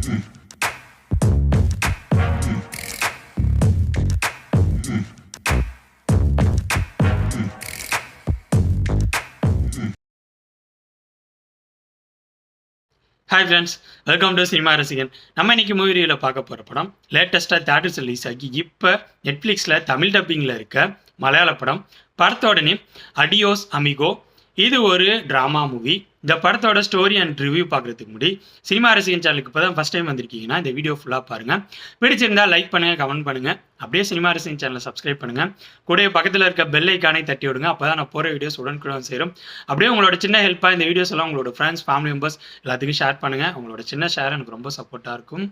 Hi friends welcome to cinema Rasigan நம்ம இன்னைக்கு movie ரிவ்யூவில் பார்க்க போகிற படம் லேட்டஸ்ட்டாக தேட்டர்ஸ் ரிலீஸ் ஆகி இப்போ நெட்ஃப்ளிக்ஸில் தமிழ் டப்பிங்கில் இருக்க மலையாள படம் படத்தோடனே அடியோஸ் அமிகோ இது ஒரு ட்ராமா மூவி இந்த படத்தோட ஸ்டோரி அண்ட் ரிவ்யூ பார்க்குறதுக்கு முன்னாடி சினிமா ரசிகன் சேனலுக்கு இப்போ தான் ஃபஸ்ட் டைம் வந்திருக்கீங்கன்னா இந்த வீடியோ ஃபுல்லாக பாருங்கள் பிடிச்சிருந்தா லைக் பண்ணுங்கள் கமெண்ட் பண்ணுங்கள் அப்படியே சினிமா ரசிகன் சேனலை சப்ஸ்கிரைப் பண்ணுங்கள் கூடவே பக்கத்தில் இருக்க பெல் ஐக்கானை தட்டி விடுங்க. அப்போ தான் நான் போகிற வீடியோஸ் உடனுக்குடன் சேரும். அப்படியே உங்களோட சின்ன ஹெல்ப்பாக இந்த வீடியோஸ் எல்லாம் உங்களோட ஃப்ரெண்ட்ஸ் ஃபேமிலி மெம்பர்ஸ் எல்லாத்துக்கும் ஷேர் பண்ணுங்கள் உங்களோட சின்ன ஷேர் எனக்கு ரொம்ப சப்போர்ட்டாக இருக்கும்.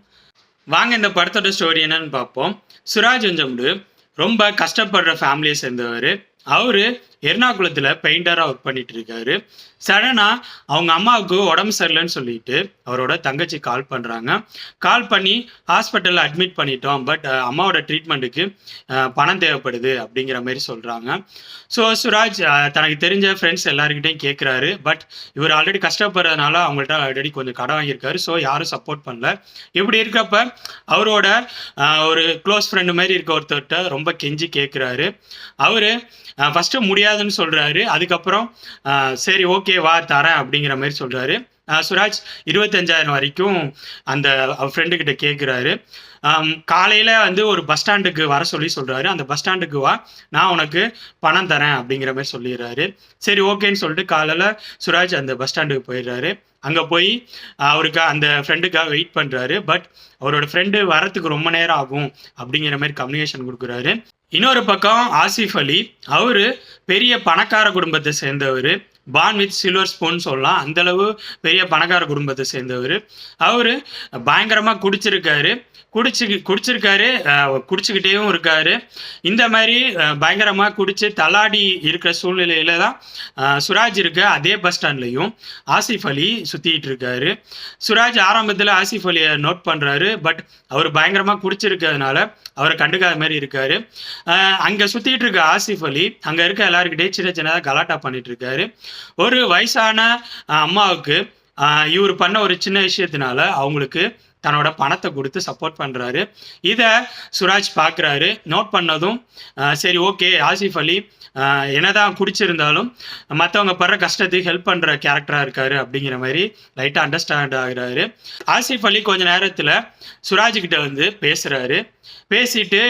வாங்க இந்த படத்தோட ஸ்டோரி என்னன்னு பார்ப்போம். சுராஜ் அஞ்சமுடு ரொம்ப கஷ்டப்படுற ஃபேமிலியை சேர்ந்தவர். அவர் எர்ணாகுளத்தில் பெயிண்டராக ஒர்க் பண்ணிட்டு இருக்காரு சடனாக அவங்க அம்மாவுக்கு உடம்பு சரியில்லைன்னு சொல்லிட்டு அவரோட தங்கச்சி கால் பண்ணுறாங்க கால் பண்ணி ஹாஸ்பிட்டலில் அட்மிட் பண்ணிட்டோம். பட் அம்மாவோட ட்ரீட்மெண்ட்டுக்கு பணம் தேவைப்படுது அப்படிங்கிற மாதிரி சொல்கிறாங்க ஸோ சுராஜ் தனக்கு தெரிஞ்ச ஃப்ரெண்ட்ஸ் எல்லாருக்கிட்டையும் கேட்குறாரு பட் இவர் ஆல்ரெடி கஷ்டப்படுறதுனால அவங்கள்ட்ட ஆல்ரெடி கொஞ்சம் கடன் வாங்கியிருக்காரு. ஸோ யாரும் சப்போர்ட் பண்ணல. இப்படி இருக்கப்ப அவரோட ஒரு க்ளோஸ் ஃப்ரெண்டு மாதிரி இருக்க ஒருத்தர்கிட்ட ரொம்ப கெஞ்சி கேட்குறாரு அவர் ஃபஸ்ட்டு முடியாதுன்னு சொல்கிறாரு அதுக்கப்புறம் சரி ஓகே வா தரேன் அப்படிங்கிற மாதிரி சொல்கிறாரு சுராஜ் இருபத்தஞ்சாயிரம் வரைக்கும் அந்த ஃப்ரெண்டுக்கிட்ட கேட்குறாரு காலையில் வந்து ஒரு பஸ் ஸ்டாண்டுக்கு வர சொல்லி சொல்கிறாரு அந்த பஸ் ஸ்டாண்டுக்கு வா நான் உனக்கு பணம் தரேன் அப்படிங்கிற மாதிரி சொல்லிடுறாரு. சரி ஓகேன்னு சொல்லிட்டு காலையில் சுராஜ் அந்த பஸ் ஸ்டாண்டுக்கு போயிடுறாரு. அங்கே போய் அவருக்கு அந்த ஃப்ரெண்டுக்காக வெயிட் பண்ணுறாரு பட் அவரோட ஃப்ரெண்டு வரத்துக்கு ரொம்ப நேரம் ஆகும் அப்படிங்கிற மாதிரி கம்யூனிகேஷன் கொடுக்குறாரு. இன்னொரு பக்கம் ஆசிஃப் அலி அவர் பெரிய பணக்கார குடும்பத்தை சேர்ந்தவர். பான் வித் சில்வர் ஸ்பூன் சொல்லலாம். அந்தளவு பெரிய பணக்கார குடும்பத்தை சேர்ந்தவர். அவர் பயங்கரமாக குடிச்சிருக்காரு. குடிச்சு குடிச்சிருக்காரு குடிச்சுக்கிட்டேயும் இருக்காரு. இந்த மாதிரி பயங்கரமாக குடிச்சு தள்ளாடி இருக்கிற சூழ்நிலையில தான் சுராஜ் இருக்க அதே பஸ் ஸ்டாண்ட்லையும் ஆசிஃப் அலி சுற்றிக்கிட்டு இருக்காரு. சுராஜ் ஆரம்பத்தில் ஆசிஃப் அலியை நோட் பண்ணுறாரு பட் அவர் பயங்கரமாக குடிச்சிருக்கிறதுனால அவரை கண்டுக்காத மாதிரி இருக்காரு. அங்கே சுற்றிட்டு இருக்க ஆசிஃப் அலி அங்கே இருக்க எல்லாருக்கிட்டே சின்ன சின்னதாக கலாட்டா பண்ணிட்டு இருக்காரு. ஒரு வயசான அம்மாவுக்கு இவர் பண்ண ஒரு சின்ன விஷயத்தினால அவங்களுக்கு தன்னோட பணத்தை கொடுத்து சப்போர்ட் பண்ணுறாரு இதை சுராஜ் பார்க்குறாரு நோட் பண்ணதும் சரி ஓகே ஆசிஃப் அலி என்னதான் குடிச்சிருந்தாலும் மற்றவங்க படுற கஷ்டத்துக்கு ஹெல்ப் பண்ணுற கேரக்டராக இருக்காரு அப்படிங்கிற மாதிரி லைட்டாக அண்டர்ஸ்டாண்ட் ஆகுறாரு. ஆசிஃப் அலி கொஞ்ச நேரத்தில் சுராஜ்கிட்ட வந்து பேசுகிறாரு பேசிட்டு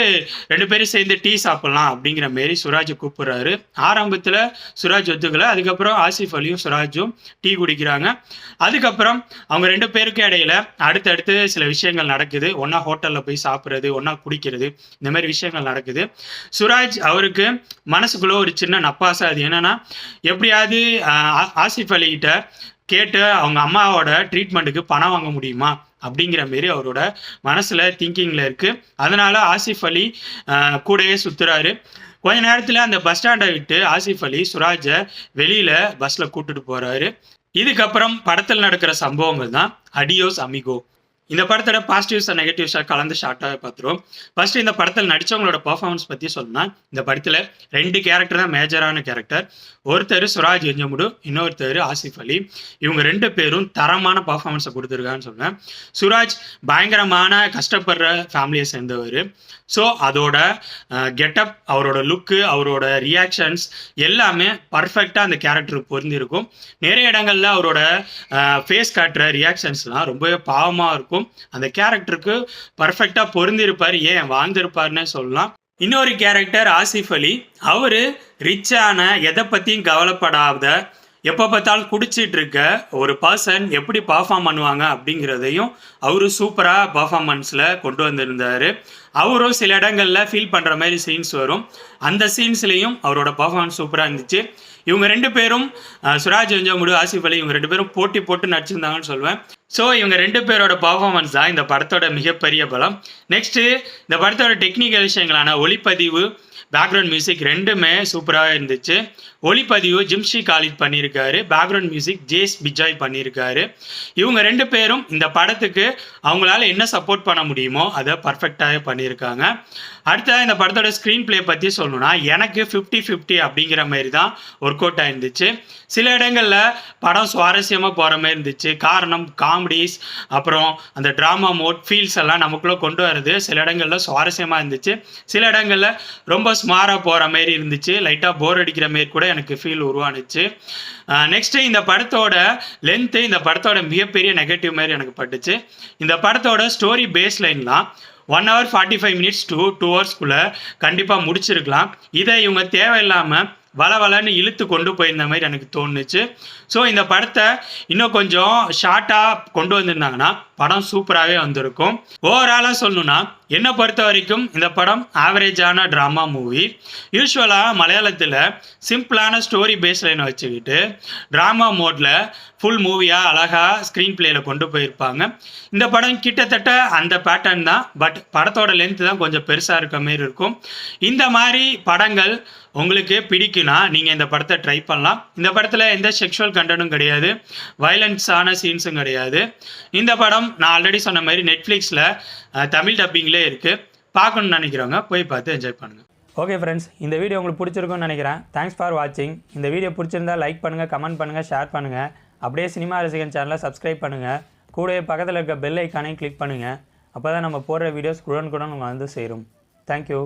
ரெண்டு பேரும் சேர்ந்து டீ சாப்பிடலாம் அப்படிங்கிற மாரி சுராஜ் கூப்பிடுறாரு. ஆரம்பத்தில் சுராஜ் ஒத்துக்கல. அதுக்கப்புறம் ஆசிஃப் அலியும் சுராஜும் டீ குடிக்கிறாங்க. அதுக்கப்புறம் அவங்க ரெண்டு பேருக்கும் இடையில அடுத்தடுத்து சில விஷயங்கள் நடக்குது. ஒன்றா ஹோட்டலில் போய் சாப்பிட்றது ஒன்றா குடிக்கிறது இந்த மாதிரி விஷயங்கள் நடக்குது. சுராஜ் அவருக்கு மனசுக்குள்ள ஒரு சின்ன நப்பாசை. அது என்னன்னா எப்படியாவது ஆசிஃப் அலி கிட்ட கேட்டு அவங்க அம்மாவோட ட்ரீட்மெண்ட்டுக்கு பணம் வாங்க முடியுமா? அப்படிங்கிற மாரி அவரோட மனசுல திங்கிங்ல இருக்கு. அதனால ஆசிஃப் அலி ஆஹ், கூடயே சுத்துறாரு. கொஞ்ச நேரத்துல அந்த பஸ் ஸ்டாண்டை விட்டு ஆசிஃப் அலி சுராஜை வெளியில பஸ்ல கூட்டிட்டு போறாரு. இதுக்கப்புறம் படத்தில் நடக்கிற சம்பவங்கள் தான் அடியோஸ் அமிகோ. இந்த படத்தோட பாசிட்டிவ்ஸ் அண்ட் நெகட்டிவ்ஸாக கலந்து ஷார்ட்டாக பார்த்துருவோம். ஃபர்ஸ்ட் இந்த படத்தில் நடித்தவங்களோட பர்ஃபார்மன்ஸ் பற்றி சொல்லணும்னா இந்த படத்தில் ரெண்டு கேரக்டர் தான் மேஜரான கேரக்டர் ஒருத்தர் சுராஜ் எஞ்சமுடு இன்னொருத்தர் ஆசிஃப் அலி. இவங்க ரெண்டு பேரும் தரமான பர்ஃபார்மன்ஸை கொடுத்துருக்கான்னு சொன்னேன். சுராஜ் பயங்கரமான கஷ்டப்படுற ஃபேமிலியை சேர்ந்தவர். ஸோ அதோட கெட்டப் அவரோட லுக்கு அவரோட ரியாக்ஷன்ஸ் எல்லாமே பர்ஃபெக்டாக அந்த கேரக்டருக்கு பொருந்திருக்கும். நிறைய இடங்களில் அவரோட ஃபேஸ் காட்டுற ரியாக்ஷன்ஸ்லாம் ரொம்பவே பாவமாக இருக்கும். அந்த கேரக்டருக்கு பர்ஃபெக்டாக பொருந்திருப்பார். ஏன் வாழ்ந்திருப்பார்னே சொல்லலாம். இன்னொரு கேரக்டர் ஆசிஃப் அலி. அவர் ரிச்சான எதை பற்றியும் கவலைப்படாத எப்போ பார்த்தாலும் குடிச்சிட்டு இருக்க ஒரு பர்சன் எப்படி பர்ஃபார்ம் பண்ணுவாங்க அப்படிங்கிறதையும் அவரு சூப்பராக பர்ஃபார்மன்ஸில் கொண்டு வந்திருந்தார். அவரும் சில இடங்களில் ஃபீல் பண்ணுற மாதிரி சீன்ஸ் வரும். அந்த சீன்ஸ்லேயும் அவரோட பர்ஃபார்மன்ஸ் சூப்பராக இருந்துச்சு. இவங்க ரெண்டு பேரும் சுராஜ் வெஞ்சாமுடு ஆசிஃப் அலி இவங்க ரெண்டு பேரும் போட்டி போட்டு நடிச்சிருந்தாங்கன்னு சொல்லுவேன் ஸோ இவங்க ரெண்டு பேரோட பர்ஃபார்மன்ஸ் தான் இந்த படத்தோட மிகப்பெரிய பலம். நெக்ஸ்ட்டு இந்த படத்தோட டெக்னிக்கல் விஷயங்களான ஒளிப்பதிவு பேக்ரவுண்ட் மியூசிக் ரெண்டுமே சூப்பராக இருந்துச்சு. ஒளிப்பதிவு ஜிம்ஷி காலித் பண்ணியிருக்காரு. பேக்ரவுண்ட் மியூசிக் ஜேஸ் பிஜாய் பண்ணியிருக்காரு. இவங்க ரெண்டு பேரும் இந்த படத்துக்கு அவங்களால என்ன சப்போர்ட் பண்ண முடியுமோ அதை பர்ஃபெக்டாக பண்ணியிருக்காங்க. அடுத்ததாக இந்த படத்தோட ஸ்க்ரீன் ப்ளே பற்றி சொல்லணும்னா எனக்கு ஃபிஃப்டி ஃபிஃப்டி அப்படிங்கிற மாதிரி தான் ஒர்க் அவுட் ஆயிருந்துச்சு. சில இடங்களில் படம் சுவாரஸ்யமாக போகிற மாதிரி இருந்துச்சு. காரணம் காமெடிஸ் அப்புறம் அந்த ட்ராமா மோட் ஃபீல்ஸ் எல்லாம் நமக்குள்ளே கொண்டு வருது சில இடங்களில் சுவாரஸ்யமாக இருந்துச்சு. சில இடங்களில் ரொம்ப ஸ்மாராக போகிற மாதிரி இருந்துச்சு. லைட்டாக போர் அடிக்கிற மாதிரி கூட எனக்கு ஃபீல் உருவானுச்சு. நெக்ஸ்ட்டு இந்த படத்தோட லென்த்து இந்த படத்தோட மிகப்பெரிய நெகட்டிவ் மாதிரி எனக்கு பட்டுச்சு. இந்த படத்தோட story base லைன்லாம் one hour forty five minutes to two ஹவர்ஸ்க்குள்ளே கண்டிப்பாக முடிச்சிருக்கலாம். இதை இவங்க தேவையில்லாமல் வள வளன்னு இழுத்து கொண்டு போயிருந்த மாதிரி எனக்கு தோணுச்சு. ஸோ இந்த படத்தை இன்னும் கொஞ்சம் ஷார்ட்டாக கொண்டு வந்திருந்தாங்கன்னா படம் சூப்பராகவே வந்திருக்கும். ஓவராலாக சொல்லணும்னா என்னை பொறுத்த வரைக்கும் இந்த படம் ஆவரேஜான ட்ராமா மூவி யூஸ்வலாக மலையாளத்தில் சிம்பிளான ஸ்டோரி பேஸ் லைனை வச்சுக்கிட்டு ட்ராமா மோடில் ஃபுல் மூவியாக அழகாக ஸ்க்ரீன் பிளேயில் கொண்டு போயிருப்பாங்க. இந்த படம் கிட்டத்தட்ட அந்த பேட்டர்ன் தான் பட் படத்தோட லென்த் தான் கொஞ்சம் பெருசாக இருக்க மாரி இருக்கும். இந்த மாதிரி படங்கள் உங்களுக்கு பிடிக்குன்னா நீங்கள் இந்த படத்தை ட்ரை பண்ணலாம். இந்த படத்தில் எந்த செக்ஷுவல் கண்டனும் கிடையாது. வயலன்ஸான சீன்ஸும் கிடையாது. இந்த படம் படம் நான் ஆல்ரெடி சொன்ன மாதிரி நெட்ஃப்ளிக்ஸில் தமிழ் டப்பிங்லேயே இருக்குது பார்க்கணும்னு நினைக்கிறவங்க போய் பார்த்து என்ஜாய் பண்ணுங்கள் ஓகே ஃப்ரெண்ட்ஸ் இந்த வீடியோ உங்களுக்கு பிடிச்சிருக்கும்னு நினைக்கிறேன். தேங்க்ஸ் ஃபார் வாட்சிங் இந்த வீடியோ பிடிச்சிருந்தா லைக் பண்ணுங்கள் கமெண்ட் பண்ணுங்கள் ஷேர் பண்ணுங்கள் அப்படியே சினிமா ரசிகன் சேனலை சப்ஸ்கிரைப் பண்ணுங்கள் கூடவே பக்கத்தில் இருக்க பெல் ஐக்கானையும் கிளிக் பண்ணுங்கள் அப்போ தான் நம்ம போடுற வீடியோஸ் குடன் குடன் வந்து சேரும். தேங்க்யூ